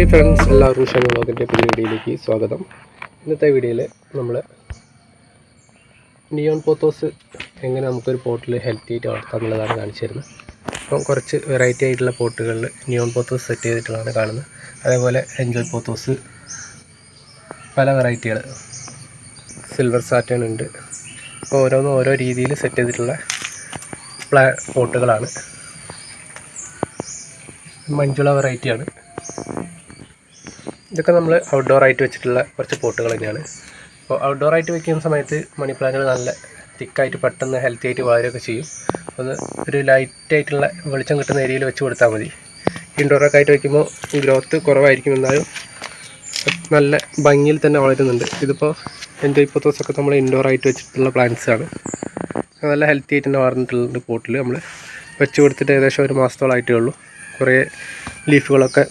High friends എല്ലാവർക്കും ഷമി വ്ളോഗിന്റെ പുതിയ വീഡിയോയിലേക്ക് സ്വാഗതം. ഇന്നത്തെ വീഡിയോയിൽ നമ്മൾ നിയോൺ പോത്തോസ് എങ്ങനെ നമുക്കൊരു പോട്ടിൽ ഹെൽത്തി ആയിട്ട് വളർത്താം എന്നുള്ളതാണ് കാണിച്ചു തരുന്നത്. അപ്പം കുറച്ച് വെറൈറ്റി ആയിട്ടുള്ള പോട്ടുകളിൽ നിയോൺ പോത്തോസ് സെറ്റ് ചെയ്തിട്ടുള്ളതാണ് കാണുന്നത്. അതേപോലെ എൻജോയ് പോത്തോസ് പല വെറൈറ്റികൾ സിൽവർ സാറ്റേൺ ഉണ്ട്. അപ്പോൾ ഓരോന്നും ഓരോ രീതിയിൽ സെറ്റ് ചെയ്തിട്ടുള്ള പ്ലാ പോട്ടുകളാണ്. മഞ്ജുള വെറൈറ്റിയാണ് ഇതൊക്കെ നമ്മൾ ഔട്ട്ഡോർ ആയിട്ട് വെച്ചിട്ടുള്ള കുറച്ച് പോട്ടുകൾ തന്നെയാണ്. അപ്പോൾ ഔട്ട്ഡോർ ആയിട്ട് വെക്കുന്ന സമയത്ത് മണി പ്ലാന്റുകൾ നല്ല തിക്കായിട്ട് പെട്ടെന്ന് ഹെൽത്തി ആയിട്ട് വളരുകയൊക്കെ ചെയ്യും. ഒന്ന് ഒരു ലൈറ്റായിട്ടുള്ള വെളിച്ചം കിട്ടുന്ന ഏരിയയിൽ വെച്ച് കൊടുത്താൽ മതി. ഇൻഡോറൊക്കെ ആയിട്ട് വെക്കുമ്പോൾ ഗ്രോത്ത് കുറവായിരിക്കും എന്നാലും നല്ല ഭംഗിയിൽ തന്നെ വളരുന്നുണ്ട്. ഇതിപ്പോൾ എന്റെ ദിവസമൊക്കെ നമ്മൾ ഇൻഡോർ ആയിട്ട് വെച്ചിട്ടുള്ള പ്ലാന്റ്സ് ആണ്. നല്ല ഹെൽത്തി ആയിട്ട് തന്നെ വളർന്നിട്ടുള്ള പോട്ടിൽ നമ്മൾ വെച്ച് കൊടുത്തിട്ട് ഏകദേശം ഒരു മാസത്തോളമായിട്ടേ ഉള്ളൂ. കുറേ ലീഫുകളൊക്കെ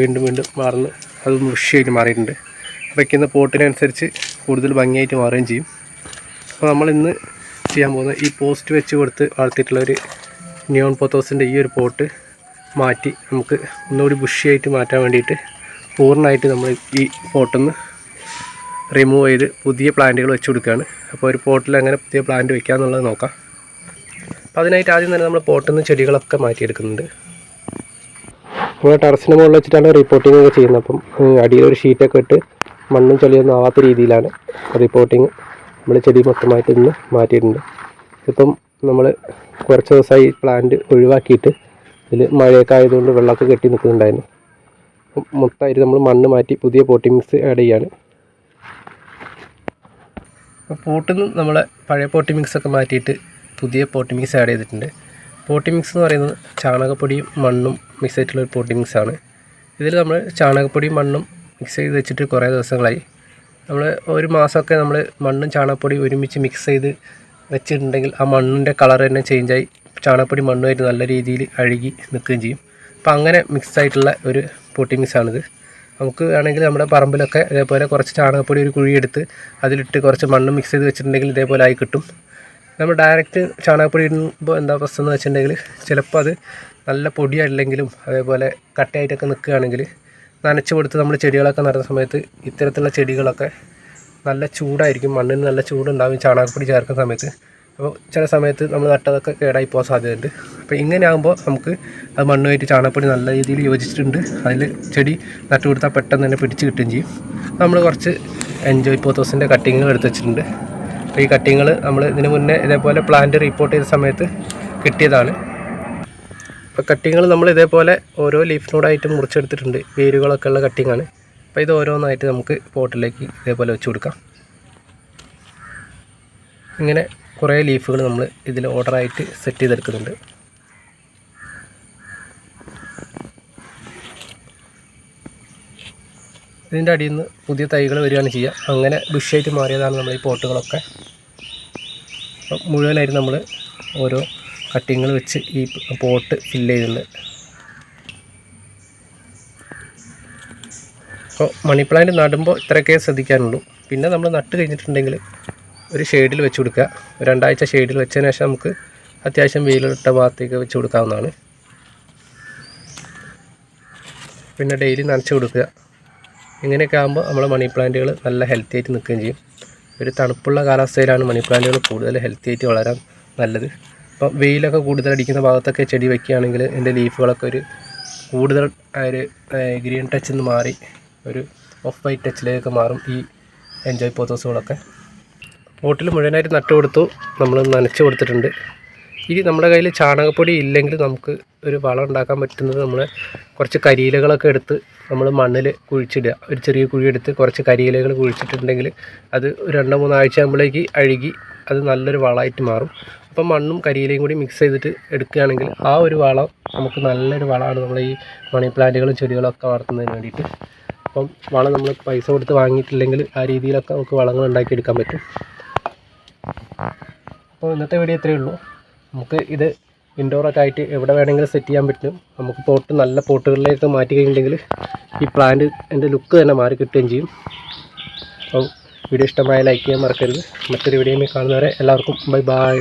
വീണ്ടും വീണ്ടും വളർന്ന് അത് വൃഷിയായിട്ട് മാറിയിട്ടുണ്ട്. വയ്ക്കുന്ന പോട്ടിനനുസരിച്ച് കൂടുതൽ ഭംഗിയായിട്ട് മാറുകയും ചെയ്യും. അപ്പോൾ നമ്മൾ ഇന്ന് ചെയ്യാൻ പോകുന്നത് ഈ പോസ്റ്റ് വെച്ച് കൊടുത്ത് വളർത്തിയിട്ടുള്ള ഒരു നിയോൺ പോത്തോസിന്റെ ഈ ഒരു പോട്ട് മാറ്റി നമുക്ക് ഒന്നുകൂടി ബുഷിയായിട്ട് മാറ്റാൻ വേണ്ടിയിട്ട് പൂർണമായിട്ട് നമ്മൾ ഈ പോട്ടൊന്ന് റിമൂവ് ചെയ്ത് പുതിയ പ്ലാന്റുകൾ വെച്ച് കൊടുക്കുകയാണ്. അപ്പോൾ ഒരു പോട്ടിൽ അങ്ങനെ പുതിയ പ്ലാന്റ് വെക്കാമെന്നുള്ളത് നോക്കാം. അപ്പോൾ അതിനായിട്ട് ആദ്യം തന്നെ നമ്മൾ പോട്ടിൽ നിന്ന് ചെടികളൊക്കെ മാറ്റിയെടുക്കുന്നുണ്ട്. നമ്മൾ ടെറസിന് മുകളിൽ വെച്ചിട്ടാണ് റിപ്പോർട്ടിംഗ് ഒക്കെ ചെയ്യുന്നത്. അപ്പം അടിയിലൊരു ഷീറ്റൊക്കെ ഇട്ട് മണ്ണും ചെളിയൊന്നും ആവാത്ത രീതിയിലാണ് റിപ്പോർട്ടിങ് നമ്മൾ ചെടി മൊത്തമായിട്ട് ഇന്ന് മാറ്റിയിട്ടുണ്ട്. ഇപ്പം നമ്മൾ കുറച്ച് ദിവസമായി പ്ലാന്റ് ഒഴിവാക്കിയിട്ട് ഇതിൽ മഴയൊക്കെ ആയതുകൊണ്ട് വെള്ളമൊക്കെ കെട്ടി നിൽക്കുന്നുണ്ടായിരുന്നു. മൊത്തമായിട്ട് നമ്മൾ മണ്ണ് മാറ്റി പുതിയ പോട്ടി മിക്സ് ആഡ് ചെയ്യാണ്. പോട്ടിൽ നിന്ന് നമ്മൾ പഴയ പോട്ടി മിക്സ് ഒക്കെ മാറ്റിയിട്ട് പുതിയ പോട്ടി മിക്സ് ആഡ് ചെയ്തിട്ടുണ്ട്. പോട്ടി മിക്സ് എന്ന് പറയുന്നത് ചാണകപ്പൊടിയും മണ്ണും മിക്സ് ആയിട്ടുള്ള ഒരു പൊടി മിക്സ് ആണ് ഇതിൽ നമ്മൾ ചാണകപ്പൊടിയും മണ്ണും മിക്സ് ചെയ്ത് വെച്ചിട്ട് കുറേ ദിവസങ്ങളായി. നമ്മൾ ഒരു മാസമൊക്കെ നമ്മൾ മണ്ണും ചാണകപ്പൊടിയും ഒരുമിച്ച് മിക്സ് ചെയ്ത് വെച്ചിട്ടുണ്ടെങ്കിൽ ആ മണ്ണിന്റെ കളർ തന്നെ ചേഞ്ചായി ചാണകപ്പൊടി മണ്ണുമായിട്ട് നല്ല രീതിയിൽ അഴുകി നിൽക്കുകയും ചെയ്യും. അപ്പോൾ അങ്ങനെ മിക്സ് ആയിട്ടുള്ള ഒരു പൊട്ടി മിക്സാണിത്. നമുക്ക് വേണമെങ്കിൽ നമ്മുടെ പറമ്പിലൊക്കെ ഇതേപോലെ കുറച്ച് ചാണകപ്പൊടി ഒരു കുഴിയെടുത്ത് അതിലിട്ട് കുറച്ച് മണ്ണ് മിക്സ് ചെയ്ത് വെച്ചിട്ടുണ്ടെങ്കിൽ ഇതേപോലെ ആയി കിട്ടും. നമ്മൾ ഡയറക്റ്റ് ചാണകപ്പൊടി ഇടുമ്പോൾ എന്താ പ്രശ്നം എന്ന് വെച്ചിട്ടുണ്ടെങ്കിൽ ചിലപ്പോൾ അത് നല്ല പൊടിയല്ലെങ്കിലും അതേപോലെ കട്ടയായിട്ടൊക്കെ നിൽക്കുകയാണെങ്കിൽ നനച്ച് കൊടുത്ത് നമ്മൾ ചെടികളൊക്കെ നടുന്ന സമയത്ത് ഇത്തരത്തിലുള്ള ചെടികളൊക്കെ നല്ല ചൂടായിരിക്കും. മണ്ണിന് നല്ല ചൂടുണ്ടാവും ചാണകപ്പൊടി ചേർക്കുന്ന സമയത്ത്. അപ്പോൾ ചില സമയത്ത് നമ്മൾ നട്ടതൊക്കെ കേടായി പോകാൻ സാധ്യതയുണ്ട്. അപ്പോൾ ഇങ്ങനെ ആകുമ്പോൾ നമുക്ക് അത് മണ്ണുമായിട്ട് ചാണകപ്പൊടി നല്ല രീതിയിൽ യോജിച്ചിട്ടുണ്ട്. അതിൽ ചെടി നട്ടു കൊടുത്താൽ പെട്ടെന്ന് തന്നെ പിടിച്ച് കിട്ടുകയും ചെയ്യും. നമ്മൾ കുറച്ച് എൻജോയ് പോത്തോസിന്റെ കട്ടിങ്ങുകൾ എടുത്ത് വെച്ചിട്ടുണ്ട്. അപ്പോൾ ഈ കട്ടിങ്ങൾ നമ്മൾ ഇതിന് മുന്നേ ഇതേപോലെ പ്ലാന്റ് റിപ്പോർട്ട് ചെയ്ത സമയത്ത് കിട്ടിയതാണ്. അപ്പോൾ കട്ടിങ്ങൾ നമ്മൾ ഇതേപോലെ ഓരോ ലീഫിനോടായിട്ട് മുറിച്ചെടുത്തിട്ടുണ്ട്. വേരുകളൊക്കെ ഉള്ള കട്ടിങ്ങാണ് അപ്പോൾ ഇത് ഓരോന്നായിട്ട് നമുക്ക് പോട്ടിലേക്ക് ഇതേപോലെ വെച്ച് കൊടുക്കാം. ഇങ്ങനെ കുറേ ലീഫുകൾ നമ്മൾ ഇതിൽ ഓർഡറായിട്ട് സെറ്റ് ചെയ്തെടുക്കുന്നുണ്ട്. ഇതിന്റെ അടിയിൽ നിന്ന് പുതിയ തൈകൾ വരികയാണ് ചെയ്യുക. അങ്ങനെ ബുഷായിട്ട് മാറിയതാണ് നമ്മൾ ഈ പോട്ടുകളൊക്കെ. മുഴുവനായിട്ട് നമ്മൾ ഓരോ കട്ടിങ്ങൾ വെച്ച് ഈ പോട്ട് ഫില്ല് ചെയ്യുന്നുണ്ട് അപ്പോൾ മണി പ്ലാന്റ് നടുമ്പോൾ ഇത്രയൊക്കെ ശ്രദ്ധിക്കാനുള്ളൂ. പിന്നെ നമ്മൾ നട്ട് കഴിഞ്ഞിട്ടുണ്ടെങ്കിൽ ഒരു ഷെയ്ഡിൽ വെച്ച് കൊടുക്കുക. രണ്ടാഴ്ച ഷെയ്ഡിൽ വെച്ചതിന് ശേഷം നമുക്ക് അത്യാവശ്യം വെയിലിട്ട ഭാഗത്തേക്ക് വെച്ച് കൊടുക്കാവുന്നതാണ്. പിന്നെ ഡെയിലി നനച്ച് കൊടുക്കുക. ഇങ്ങനെയൊക്കെ ആകുമ്പോൾ നമ്മുടെ മണി പ്ലാന്റുകൾ നല്ല ഹെൽത്തി ആയിട്ട് നിൽക്കുകയും ചെയ്യും. ഒരു തണുപ്പുള്ള കാലാവസ്ഥയിലാണ് മണി പ്ലാന്റുകൾ കൂടുതൽ ഹെൽത്തി ആയിട്ട് വളരാൻ നല്ലത്. അപ്പം വെയിലൊക്കെ കൂടുതൽ അടിക്കുന്ന ഭാഗത്തൊക്കെ ചെടി വയ്ക്കുകയാണെങ്കിൽ എന്റെ ലീഫുകളൊക്കെ ഒരു കൂടുതൽ ഒരു ഗ്രീൻ ടച്ചിൽ നിന്ന് മാറി ഒരു ഓഫ് വൈറ്റ് ടച്ചിലേക്ക് മാറും ഈ എൻജോയ് പോത്തോസുകളൊക്കെ പോട്ടിൽ മുഴുവനായിട്ട് നട്ടു കൊടുത്തു നമ്മൾ നനച്ച് കൊടുത്തിട്ടുണ്ട്. ഇനി നമ്മുടെ കയ്യിൽ ചാണകപ്പൊടി ഇല്ലെങ്കിൽ നമുക്ക് ഒരു വളം ഉണ്ടാക്കാൻ പറ്റുന്നത് നമ്മൾ കുറച്ച് കരിയിലകളൊക്കെ എടുത്ത് നമ്മൾ മണ്ണിൽ കുഴിച്ചിടുക. ഒരു ചെറിയ കുഴി എടുത്ത് കുറച്ച് കരിയിലകൾ കുഴിച്ചിട്ടുണ്ടെങ്കിൽ അത് രണ്ടോ മൂന്നോ ആഴ്ച ആകുമ്പോഴേക്ക് അഴുകി അത് നല്ലൊരു വളമായിട്ട് മാറും. അപ്പം മണ്ണും കരിയിലയും കൂടി മിക്സ് ചെയ്തിട്ട് എടുക്കുകയാണെങ്കിൽ ആ ഒരു വളം നമുക്ക് നല്ലൊരു വളമാണ് നമ്മൾ ഈ മണി പ്ലാന്റുകളും ചെടികളൊക്കെ വളർത്തുന്നതിന് വേണ്ടിയിട്ട്. അപ്പം വളം നമ്മൾ പൈസ കൊടുത്ത് വാങ്ങിയിട്ടില്ലെങ്കിൽ ആ രീതിയിലൊക്കെ നമുക്ക് വളങ്ങൾ ഉണ്ടാക്കിയെടുക്കാൻ പറ്റും. അപ്പോൾ ഇന്നത്തെ വീഡിയോ ഇത്രയേ ഉള്ളൂ. നമുക്ക് ഇത് ഇൻഡോറൊക്കെ ആയിട്ട് എവിടെ വേണമെങ്കിലും സെറ്റ് ചെയ്യാൻ പറ്റും. നമുക്ക് പോട്ട് നല്ല പോട്ടുകളിലേക്ക് മാറ്റി കഴിഞ്ഞിട്ടുണ്ടെങ്കിൽ ഈ പ്ലാന്റ് എന്റെ ലുക്ക് തന്നെ മാറി കിട്ടുകയും ചെയ്യും. അപ്പം വീഡിയോ ഇഷ്ടമായ ലൈക്ക് ചെയ്യാൻ മറക്കരുത്. മറ്റൊരു വീഡിയോയിൽ കാണുന്നവരെ എല്ലാവർക്കും ബൈ ബൈ